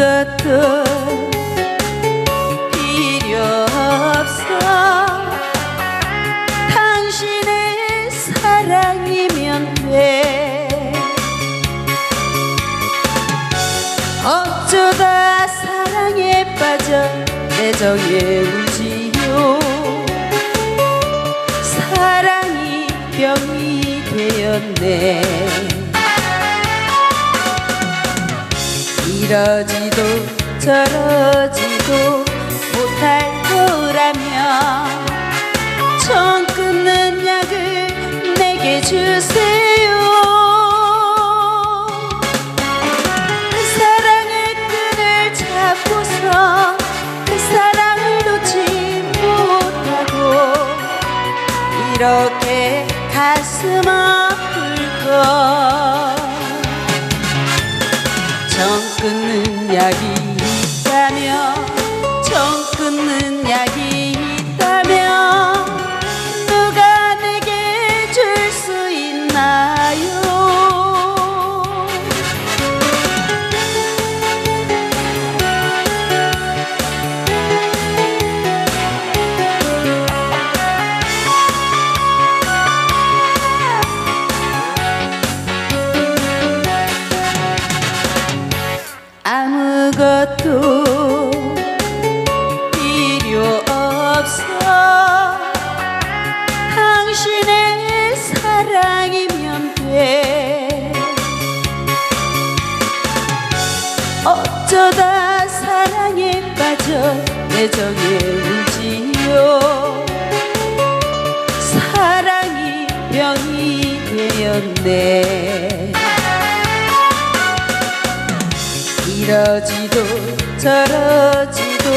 아무것도 필요 없어. 당신의 사랑이면 돼. 어쩌다 사랑에 빠져 애정에 울지요. 사랑이 병이 되었네 이러지도 저러지도 못할 거라면 정 끊는 약을 내게 주세요. 그 사랑의 끈을 잡고서 그 사랑을 놓지 못하고 이렇게 가슴 아플 것 정 끊는 약이 있다면 정 끊는 약이 애정에 울지요. 사랑이 병이 되었네. 이러지도 저러지도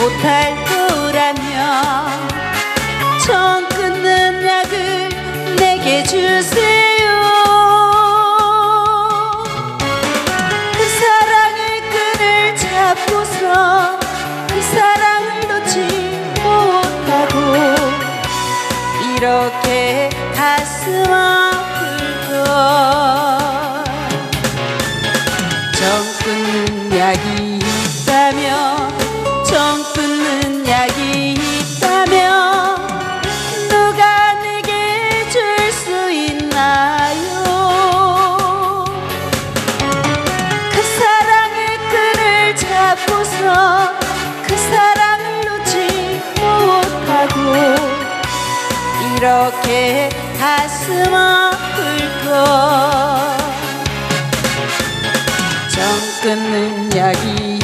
못할 거라면 이 이렇게 가슴 아플 것정 끊는 약이